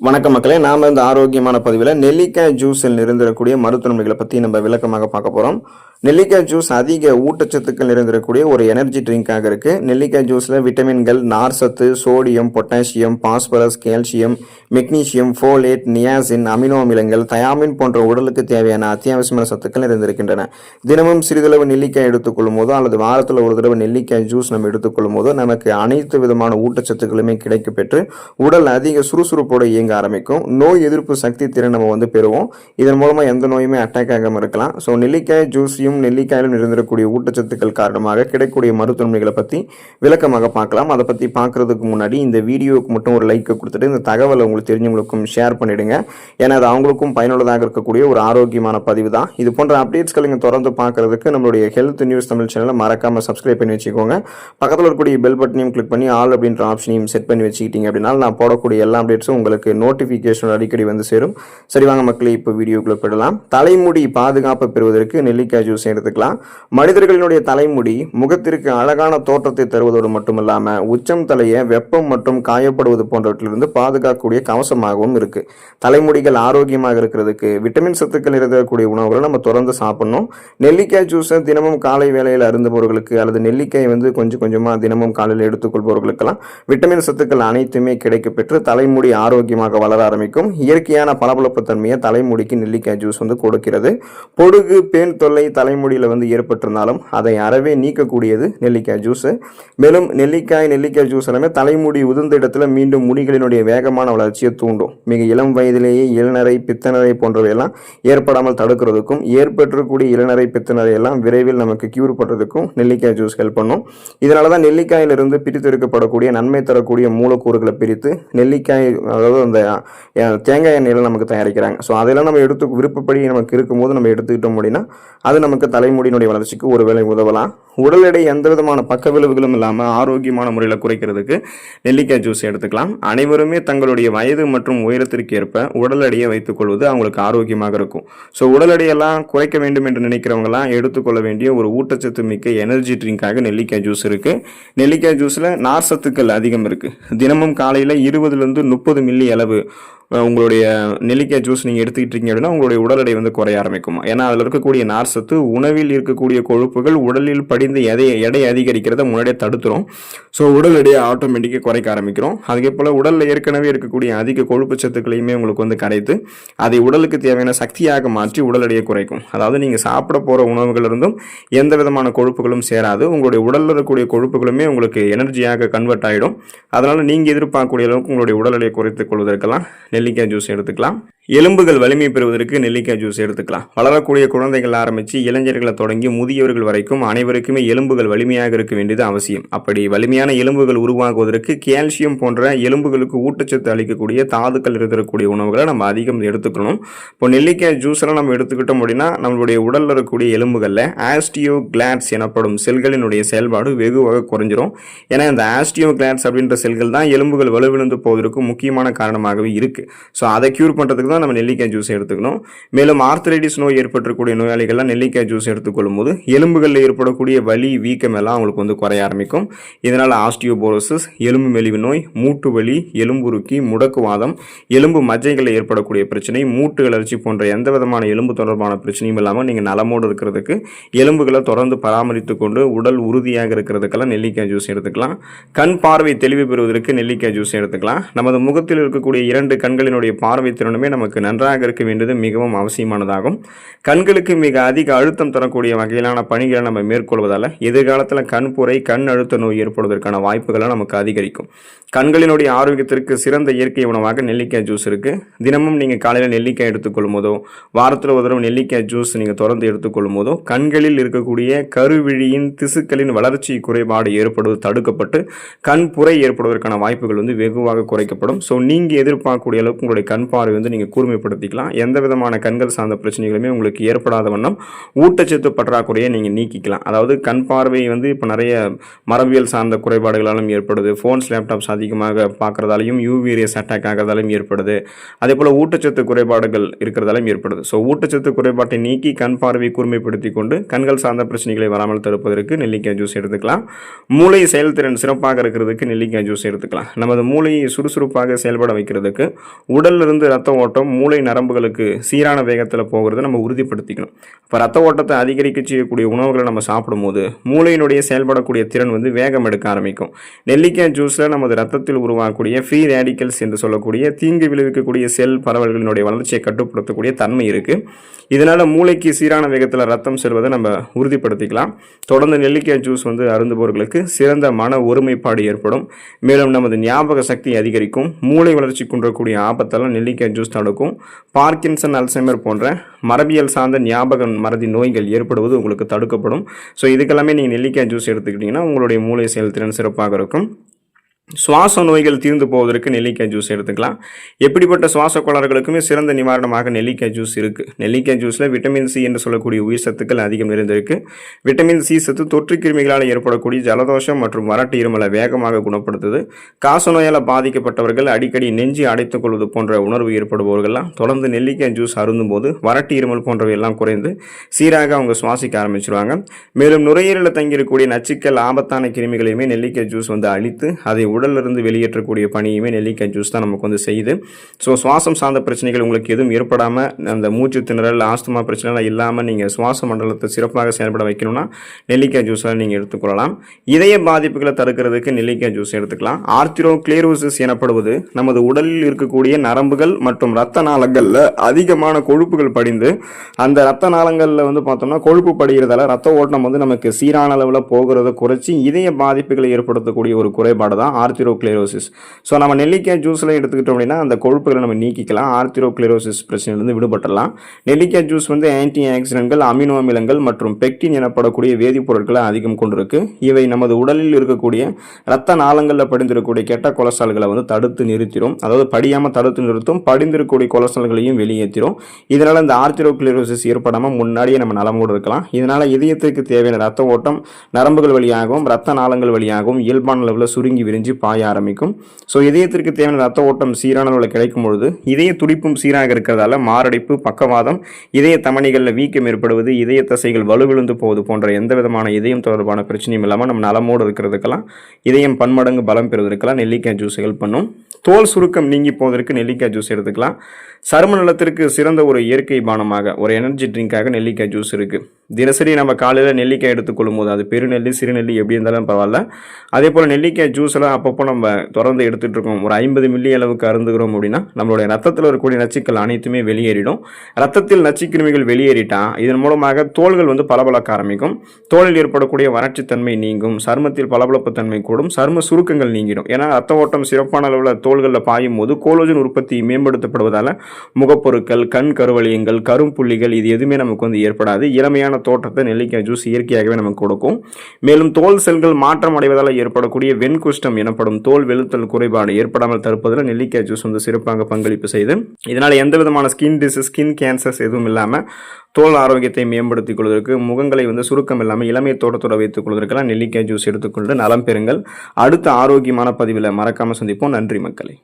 வணக்கம் மக்களே நாம் இந்த ஆரோக்கியமான பதிவில் நெல்லிக்காய் ஜூஸில் நிறைந்திருக்கக்கூடிய மருத்துவ நன்மைகளை பற்றி நம்ம விளக்கமாக பார்க்க போகிறோம் நெல்லிக்காய் ஜூஸ் அதிக ஊட்டச்சத்துக்கள் நிறைந்திருக்கக்கூடிய ஒரு எனர்ஜி ட்ரிங்காக இருக்குது நெல்லிக்காய் ஜூஸில் விட்டமின்கள் நார் சத்து sodium potassium phosphorus calcium magnesium folate niacin amino அமிலங்கள் தயாமின் போன்ற உடலுக்கு தேவையான அத்தியாவசியமான சத்துக்கள் நிறைந்திருக்கின்றன. தினமும் சிறிதளவு நெல்லிக்காய் எடுத்துக்கொள்ளும் போதோ அல்லது வாரத்தில் ஒரு தடவை நெல்லிக்காய் ஜூஸ் நம்ம எடுத்துக்கொள்ளும் போதோ நமக்கு அனைத்து விதமான ஊட்டச்சத்துக்களுமே கிடைக்கப்பெற்று உடல் அதிக சுறுசுறுப்போடு இயங்க ஆரம்பிக்கும். நோய் எதிர்ப்பு சக்தி திறன் நம்ம வந்து பெறுவோம். இதன் மூலமாக எந்த நோயுமே அட்டாக் ஆகாமல் இருக்கலாம். ஸோ நெல்லிக்காய் ஜூஸையும் நெல்லிக்காயிலும் இருந்திருக்கக்கூடிய ஊட்டச்சத்துக்கள் காரணமாக கிடைக்கக்கூடிய மருத்துவமனைகளை பற்றி விளக்கமாக பார்க்கலாம். அதை பற்றி பார்க்குறதுக்கு முன்னாடி இந்த வீடியோவுக்கு மட்டும் ஒரு லைக்கை கொடுத்துட்டு இந்த தகவலை உங்களுக்கு தெரிஞ்சவங்களுக்கும் ஷேர் பண்ணிடுங்க. ஏன்னா அது அவங்களுக்கும் பயனுள்ளதாக இருக்கக்கூடிய ஒரு ஆரோக்கியமான பதிவு தான். இது போன்ற அப்டேட்ஸ்களை நீங்கள் தொடர்ந்து பார்க்கறதுக்கு நம்மளுடைய ஹெல்த் நியூஸ் தமிழ் சேனலை மறக்காமல் சப்ஸ்கிரைப் பண்ணி வச்சுக்கோங்க. பக்கத்தில் இருக்கக்கூடிய பெல் பட்டனையும் கிளிக் பண்ணி ஆல் அப்படின்ற ஆப்ஷனையும் செட் பண்ணி வச்சுக்கிட்டீங்க அப்படின்னா நான் போடக்கூடிய எல்லா அப்டேட்ஸும் உங்களுக்கு நோட்டிஃபிகேஷன் அடிக்கடி வந்து சேரும். சரி வாங்க மக்களே இப்போ வீடியோக்குள்ள போயிடலாம். தலைமுடி பாதுகாப்பு பெறுவதற்கு நெல்லிக்காய் ஜூஸ் எடுத்துக்கலாம். மனிதர்களினுடைய தலைமுடி முகத்திற்கு அழகான தோற்றத்தை தருவதோடு மட்டுமல்லாமல் உச்சம் தலையை வெப்பம் மற்றும் காயப்படுவது போன்றவற்றிலிருந்து பாதுகாக்கக்கூடிய கவசமாகவும் இருக்கு. தலைமுடிகள் ஆரோக்கியமாக இருக்கிறதுக்கு விட்டமின் சத்துக்கள் இருக்கக்கூடிய உணவுகளை நம்ம தொடர்ந்து சாப்பிடணும். நெல்லிக்காய் ஜூஸை தினமும் காலை வேளையில் அருந்துபவர்களுக்கு அல்லது நெல்லிக்காய் வந்து கொஞ்சம் கொஞ்சமாக தினமும் காலையில் எடுத்துக்கொள்பவர்களுக்கெல்லாம் விட்டமின் சத்துக்கள் அனைத்துமே கிடைக்கப்பெற்று தலைமுடி ஆரோக்கியமாக வளர ஆரம்பிக்கும். இயற்கையான பளபளப்பு தன்மையை தலைமுடிக்கு நெல்லிக்காய் ஜூஸ் வந்து கொடுக்கிறது. பொடுகு பேன் தொல்லை தலைமுடியில் வந்து ஏற்பட்டிருந்தாலும் அதை அறவே நீக்கக்கூடியது நெல்லிக்காய் ஜூஸு மேலும் நெல்லிக்காய் நெல்லிக்காய் ஜூஸ் எல்லாமே தலைமுடி உதிர்ந்த இடத்துல மீண்டும் முடிகளினுடைய வேகமான வளர்ச்சியை தூண்டும். மிக இளம் வயதிலேயே இளநரை பித்தநரை போன்றவையெல்லாம் ஏற்படாமல் தடுக்கிறதுக்கும் ஏற்பட்டிருக்கக்கூடிய இளநரை பித்தநரை எல்லாம் விரைவில் நமக்கு கியூர் பண்ணுறதுக்கும் நெல்லிக்காய் ஜூஸ் ஹெல்ப் பண்ணும். இதனால தான் நெல்லிக்காயிலிருந்து பிரித்தெடுக்கப்படக்கூடிய நன்மை தரக்கூடிய மூலக்கூறுகளை பிரித்து நெல்லிக்காய் அதாவது அந்த அந்த தேங்காய் எண்ணெயில் நமக்கு தயாரிக்கிறாங்க. ஸோ அதெல்லாம் நம்ம எடுத்து விருப்பப்படி நமக்கு இருக்கும்போது நம்ம எடுத்துக்கிட்டோம் அப்படின்னா அது நமக்கு தலைமுடியினுடைய வளர்ச்சிக்கு ஒரு வேலை உதவலாம். உடல் எடை எந்த விதமான பக்க விளைவுகளும் இல்லாமல் ஆரோக்கியமான முறையில் குறைக்கிறதுக்கு நெல்லிக்காய் ஜூஸ் எடுத்துக்கலாம். அனைவருமே தங்களுடைய வயது மற்றும் உயரத்திற்கு ஏற்ப உடல் எடையை வைத்துக் கொள்வது அவங்களுக்கு ஆரோக்கியமாக இருக்கும். ஸோ உடல் எடையெல்லாம் குறைக்க வேண்டும் என்று நினைக்கிறவங்கலாம் எடுத்துக்கொள்ள வேண்டிய ஒரு ஊட்டச்சத்து மிக்க எனர்ஜி ட்ரிங்காக நெல்லிக்காய் ஜூஸ் இருக்குது நெல்லிக்காய் ஜூஸில் நார் சத்துக்கள் அதிகம் இருக்குது தினமும் காலையில் இருபதுலேருந்து முப்பது மில்லி அளவு உங்களுடைய நெல்லிக்காய் ஜூஸ் நீங்கள் எடுத்துக்கிட்டு இருக்கீங்க அப்படின்னா உங்களுடைய உடல் எடை வந்து குறைய ஆரம்பிக்கும். ஏன்னா அதில் இருக்கக்கூடிய நார் சத்து உணவில் இருக்கக்கூடிய கொழுப்புகள் உடலில் படிந்து எதை எடை அதிகரிக்கிறத முன்னாடியே தடுத்துரும். ஸோ உடல் எடையை ஆட்டோமேட்டிக்காக குறைக்க ஆரம்பிக்கிறோம். அதே போல் உடலில் ஏற்கனவே இருக்கக்கூடிய அதிக கொழுப்பு சத்துக்களையுமே உங்களுக்கு வந்து கரைத்து அதை உடலுக்கு தேவையான சக்தியாக மாற்றி உடல் எடையை குறைக்கும். அதாவது நீங்கள் சாப்பிட போகிற உணவுகள் இருந்தும் எந்த விதமான கொழுப்புகளும் சேராது. உங்களுடைய உடலில் இருக்கக்கூடிய கொழுப்புகளுமே உங்களுக்கு எனர்ஜியாக கன்வெர்ட் ஆகிடும் அதனால் நீங்கள் எதிர்பார்க்கக்கூடிய அளவுக்கு உங்களுடைய உடல் எடையை குறைத்துக் கொள்வதற்கெல்லாம் நெல்லிக்காய் ஜூஸ் எடுத்துக்கலாம். எலும்புகள் வலிமை பெறுவதற்கு நெல்லிக்காய் ஜூஸ் எடுத்துக்கலாம். வளரக்கூடிய குழந்தைகள் ஆரம்பித்து இளைஞர்களை தொடங்கி முதியவர்கள் வரைக்கும் அனைவருக்குமே எலும்புகள் வலிமையாக இருக்க வேண்டியது அவசியம். அப்படி வலிமையான எலும்புகள் உருவாகுவதற்கு கால்சியம் போன்ற எலும்புகளுக்கு ஊட்டச்சத்து அளிக்கக்கூடிய தாதுக்கள் இருக்கக்கூடிய உணவுகளை நம்ம அதிகம் எடுத்துக்கணும். இப்போ நெல்லிக்காய் ஜூஸெல்லாம் நம்ம எடுத்துக்கிட்டோம் அப்படின்னா நம்மளுடைய உடலில் இருக்கக்கூடிய எலும்புகளில் ஆஸ்டியோ கிளாட்ஸ் எனப்படும் செல்களினுடைய செயல்பாடு வெகுவாக குறைஞ்சிரும். ஏன்னா இந்த ஆஸ்டியோ கிளாட்ஸ் அப்படின்ற செல்கள் தான் எலும்புகள் வலுவிழந்து போவதற்கு முக்கியமான காரணமாகவே இருக்குது ஸோ அதை க்யூர் பண்ணுறதுக்கு தான் நம்ம நெல்லிக்காய் ஜூஸ் எடுத்துக்கணும். மேலும் ஆர்த்தரைட்டிஸ் நோய் ஏற்பட்டக்கூடிய நோயாளிகள்லாம் நெல்லிக்காய் ஜூஸ் எடுத்துக்கொள்ளும் போது எலும்புகளில் ஏற்படக்கூடிய வலி வீக்கம் எல்லாம் அவங்களுக்கு வந்து குறைய ஆரம்பிக்கும். இதனால் ஆஸ்டியோபோரோசிஸ் எலும்பு மெலிவு நோய் மூட்டு வலி எலும்புருக்கி முடக்குவாதம் எலும்பு மஜ்ஜைகளில் ஏற்படக்கூடிய பிரச்சனை மூட்டு வளர்ச்சி போன்ற எந்த விதமான எலும்பு தொடர்பான பிரச்சனையும் இல்லாமல் நீங்கள் நலமோடு இருக்கிறதுக்கு எலும்புகளை தொடர்ந்து பராமரித்து கொண்டு உடல் உறுதியாக இருக்கிறதுக்கெல்லாம் நெல்லிக்காய் ஜூஸ் எடுத்துக்கலாம். கண் பார்வை தெளிவு பெறுவதற்கு நெல்லிக்காய் ஜூஸ் எடுத்துக்கலாம். நமது முகத்தில் இருக்கக்கூடிய இரண்டு கண்களினுடைய பார்வை திறனுமே நமக்கு நன்றாக இருக்க வேண்டியது மிகவும் அவசியமானதாகும். கண்களுக்கு மிக அதிக அழுத்தம் தரக்கூடிய வகையிலான பணிகளை நம்ம மேற்கொள்வதால் எதிர்காலத்தில் கண்புரை கண் அழுத்த நோய் ஏற்படுவதற்கான வாய்ப்புகளை நமக்கு அதிகரிக்கும். கண்களினுடைய ஆரோக்கியத்திற்கு சிறந்த இயற்கை உணவாக நெல்லிக்காய் ஜூஸ் இருக்குது தினமும் நீங்கள் காலையில் நெல்லிக்காய் எடுத்துக்கொள்ளும் போதோ வாரத்தில் ஒரு தடவை நெல்லிக்காய் ஜூஸ் நீங்கள் தொடர்ந்து எடுத்துக்கொள்ளும் போதோ கண்களில் இருக்கக்கூடிய கருவிழியின் திசுக்களின் வளர்ச்சி குறைபாடு ஏற்படுவது தடுக்கப்பட்டு கண் புரை ஏற்படுவதற்கான வாய்ப்புகள் வந்து வெகுவாக குறைக்கப்படும். ஸோ நீங்கள் எதிர்பார்க்கக்கூடிய அளவுக்கு உங்களுடைய கண் பார்வை வந்து நீங்கள் கூர்மைப்படுத்திக்கலாம். எந்த விதமான கண்கள் சார்ந்த பிரச்சனைகளுமே உங்களுக்கு ஏற்படாத வண்ணம் ஊட்டச்சத்து பற்றாக்குறையை நீங்கள் நீக்கிக்கலாம். அதாவது கண் பார்வை வந்து இப்போ நிறைய மரபியல் சார்ந்த குறைபாடுகளாலும் ஏற்படுது. ஃபோன்ஸ் லேப்டாப்ஸ் அதிகமாக பார்க்குறதாலையும் யூவிரியஸ் அட்டாக் ஆகிறதாலையும் ஏற்படுது. அதே போல் ஊட்டச்சத்து குறைபாடுகள் இருக்கிறதாலையும் ஏற்படுது. ஸோ ஊட்டச்சத்து குறைபாட்டை நீக்கி கண் பார்வை கூர்மைப்படுத்தி கொண்டு கண்கள் சார்ந்த பிரச்சனைகளை வராமல் தடுப்பதற்கு நெல்லிக்காய் ஜூஸ் எடுத்துக்கலாம். மூளை செயல்திறன் சிறப்பாக இருக்கிறதுக்கு நெல்லிக்காய் ஜூஸ் எடுத்துக்கலாம். நமது மூளையை சுறுசுறுப்பாக செயல்பட வைக்கிறதுக்கு உடல்ல ரத்த ஓட்டம் மூளை நரம்புகளுக்கு சீரான வேகத்தில் போகிறத நம்ம உறுதிப்படுத்திக்கணும். இப்போ ரத்த ஓட்டத்தை அதிகரிக்க செய்யக்கூடிய உணவுகளை நம்ம சாப்பிடும்போது மூளையினுடைய செயல்படக்கூடிய திறன் வந்து வேகம் எடுக்க ஆரம்பிக்கும். நெல்லிக்காய் ஜூஸில் நமது ரத்தத்தில் உருவாகக்கூடிய ஃப்ரீ ரேடிக்கல்ஸ் என்று சொல்லக்கூடிய தீங்கு விளைவிக்கக்கூடிய செல் பரவல்களினுடைய வளர்ச்சியை கட்டுப்படுத்தக்கூடிய தன்மை இருக்குது இதனால் மூளைக்கு சீரான வேகத்தில் ரத்தம் செல்வதை நம்ம உறுதிப்படுத்திக்கலாம். தொடர்ந்து நெல்லிக்காய் ஜூஸ் வந்து அருந்துபவர்களுக்கு சிறந்த மன ஒருமைப்பாடு ஏற்படும். மேலும் நமது ஞாபக சக்தி அதிகரிக்கும். மூளை வளர்ச்சி குன்றக்கூடிய ஆபத்தெல்லாம் நெல்லிக்காய் ஜூஸ் தடுக்கும். பார்க்கின்சன் அல்சைமர் போன்ற மரபியல் சார்ந்த ஞாபக மறதி நோய்கள் ஏற்படுவது உங்களுக்கு தடுக்கப்படும். ஸோ இதுக்கெல்லாமே நீங்கள் நெல்லிக்காய் ஜூஸ் எடுத்துக்கிட்டிங்கன்னா உங்களுடைய மூளை செயல்திறன் சிறப்பாக இருக்கும். சுவாச நோய்கள் தீர்ந்து போவதற்கு நெல்லிக்காய் ஜூஸ் எடுத்துக்கலாம். எப்படிப்பட்ட சுவாச கோளாறுகளுக்குமே சிறந்த நிவாரணமாக நெல்லிக்காய் ஜூஸ் இருக்குது நெல்லிக்காய் ஜூஸில் விட்டமின் சி என்று சொல்லக்கூடிய உயிர் சத்துக்கள் அதிகம் நிறைந்திருக்கு. விட்டமின் சி சத்து தொற்று கிருமிகளால் ஏற்படக்கூடிய ஜலதோஷம் மற்றும் வறட்டு இருமலை வேகமாக குணப்படுத்துது. காச நோயால் பாதிக்கப்பட்டவர்கள் அடிக்கடி நெஞ்சு அடைத்துக் கொள்வது போன்ற உணர்வு ஏற்படுபவர்கள்லாம் தொடர்ந்து நெல்லிக்காய் ஜூஸ் அருந்தும் போது வறட்டு இருமல் போன்றவை எல்லாம் குறைந்து சீராக அவங்க சுவாசிக்க ஆரம்பிச்சிருவாங்க. மேலும் நுரையீரலில் தங்கியிருக்கக்கூடிய நச்சுக்கள் ஆபத்தான கிருமிகளையுமே நெல்லிக்காய் ஜூஸ் வந்து அழித்து அதை உடல்லிருந்து வெளியேற்றக்கூடிய பணியுமே நெல்லிக்காய் ஜூஸ் தான் நமக்கு வந்து செய்யுது. ஸோ சுவாசம் சார்ந்த பிரச்சனைகள் உங்களுக்கு எதுவும் ஏற்படாமல் அந்த மூச்சு திணறல் ஆஸ்துமா பிரச்சனைலாம் இல்லாமல் நீங்கள் சுவாச மண்டலத்தை சிறப்பாக செயல்பட வைக்கணும்னா நெல்லிக்காய் ஜூஸை நீங்கள் எடுத்துக்கொள்ளலாம். இதய பாதிப்புகளை தடுக்கிறதுக்கு நெல்லிக்காய் ஜூஸ் எடுத்துக்கலாம். ஆர்த்திரோ கிளேரோசிஸ் எனப்படுவது நமது உடலில் இருக்கக்கூடிய நரம்புகள் மற்றும் ரத்த நாளங்களில் அதிகமான கொழுப்புகள் படிந்து அந்த ரத்த நாளங்களில் வந்து பார்த்தோம்னா கொழுப்பு படிகிறதால ரத்த ஓட்டம் வந்து நமக்கு சீரான அளவில் போகிறத குறைச்சி இதய பாதிப்புகளை ஏற்படுத்தக்கூடிய ஒரு குறைபாடு தான் ஆர்த்திரோக்ளேரோசிஸ். ஸோ நம்ம நெல்லிக்காய் ஜூஸில் எடுத்துக்கிட்டோம் அப்படின்னா அந்த கொழுப்புகளை நம்ம நீக்கிக்கலாம். ஆர்த்திரோக்ளேரோசிஸ் பிரச்சனையிலிருந்து விடுபட்டலாம் நெல்லிக்காய் ஜூஸ் வந்து ஆன்டி ஆக்சிடென்ட்கள் அமினோ அமிலங்கள் மற்றும் பெக்டின் எனப்படக்கூடிய வேதிப்பொருட்களை அதிகம் கொண்டிருக்கு. இவை நமது உடலில் இருக்கக்கூடிய ரத்த நாளங்களில் படிந்திருக்கக்கூடிய கெட்ட கொலஸ்ட்ரால்களை வந்து தடுத்து நிறுத்திடும் அதாவது படியாமல் தடுத்து நிறுத்தும் படிந்திருக்கக்கூடிய கொலஸ்ட்ரால்களையும் வெளியேற்றிடும் இதனால் இந்த ஆர்த்திரோக்ளேரோசிஸ் ஏற்படாமல் முன்னாடியே நம்ம நலமோடு இருக்கலாம். இதனால் இதயத்திற்கு தேவையான ரத்த ஓட்டம் நரம்புகள் வழியாகவும் ரத்த நாளங்கள் வழியாகவும் இயல்பான அளவில் சுருங்கி விரிஞ்சு பாய ஆரம்பிக்கும். ஸோ இதயத்திற்கு தேவையான ரத்த ஓட்டம் சீரான அளவில் கிடைக்கும் பொழுது இதய துடிப்பும் சீராக இருக்கிறதால மாரடைப்பு பக்கவாதம் இதய தமணிகளில் வீக்கம் ஏற்படுவது இதய தசைகள் வலுவிழுந்து போவது போன்ற எந்த விதமான இதயம் தொடர்பான பிரச்சனையும் இல்லாமல் நம்ம நலமோடு இருக்கிறதுக்கெல்லாம் இதயம் பன்மடங்கு பலம் பெறுவதற்கெல்லாம் நெல்லிக்காய் ஜூஸ் ஹெல்ப் பண்ணும். தோல் சுருக்கம் நீங்கி போவதற்கு நெல்லிக்காய் ஜூஸ் எடுத்துக்கலாம். சரும நலத்திற்கு சிறந்த ஒரு இயற்கை பானமாக ஒரு எனர்ஜி ட்ரிங்காக நெல்லிக்காய் ஜூஸ் இருக்குது தினசரி நம்ம காலையில் நெல்லிக்காய் எடுத்துக்கொள்ளும் போது அது பெருநெல்லி சிறுநெல்லி எப்படி இருந்தாலும் பரவாயில்ல. அதே போல் நெல்லிக்காய் ஜூஸ்லாம் அப்பப்போ நம்ம தொடர்ந்து எடுத்துகிட்டு இருக்கோம். ஒரு ஐம்பது மில்லி அளவுக்கு அருந்துகிறோம் அப்படின்னா நம்மளுடைய ரத்தத்தில் இருக்கக்கூடிய நச்சுக்கள் அனைத்துமே வெளியேறிடும். ரத்தத்தில் நச்சுக்கிருமிகள் வெளியேறிட்டால் இதன் மூலமாக தோள்கள் வந்து பளபளக்க ஆரம்பிக்கும். தோலில் ஏற்படக்கூடிய வறட்சித்தன்மை நீங்கும். சருமத்தில் பளபளப்பு தன்மை கூடும். சரும சுருக்கங்கள் நீங்கிடும். ஏன்னா ரத்த ஓட்டம் சிறப்பான அளவில் தோள்களில் பாயும் போது கோலோஜன் உற்பத்தி மேம்படுத்தப்படுவதால் முகப்பொருட்கள் கண் கருவளியங்கள் கரும்புள்ளிகள் இது எதுவுமே நமக்கு வந்து ஏற்படாது. இளமையான தோற்றத்தை நெல்லிக்காய் ஜூஸ் இயற்கையாகவே நமக்கு கொடுக்கும். மேலும் தோல் செல்கள் மாற்றம் அடைவதால் ஏற்படக்கூடிய வெண்குஷ்டம் எனப்படும் தோல் வெளுத்தல் குறைபாடு ஏற்படாமல் தடுப்பதில் நெல்லிக்காய் ஜூஸ் வந்து சிறப்பாக பங்களிப்பு செய்து இதனால் எந்த விதமான ஸ்கின் டிசீஸ் ஸ்கின் கேன்சர்ஸ் எதுவும் இல்லாமல் தோல் ஆரோக்கியத்தை மேம்படுத்திக் கொள்வதற்கு முகங்களை வந்து சுருக்கம் இல்லாமல் இளமை தோட்டத்தோட வைத்துக் கொள்வதற்கெல்லாம் நெல்லிக்காய் ஜூஸ் எடுத்துக்கொண்டு நலம் பெறுங்கள். அடுத்த ஆரோக்கியமான பதிவில் மறக்காமல் சந்திப்போம். நன்றி மக்களை.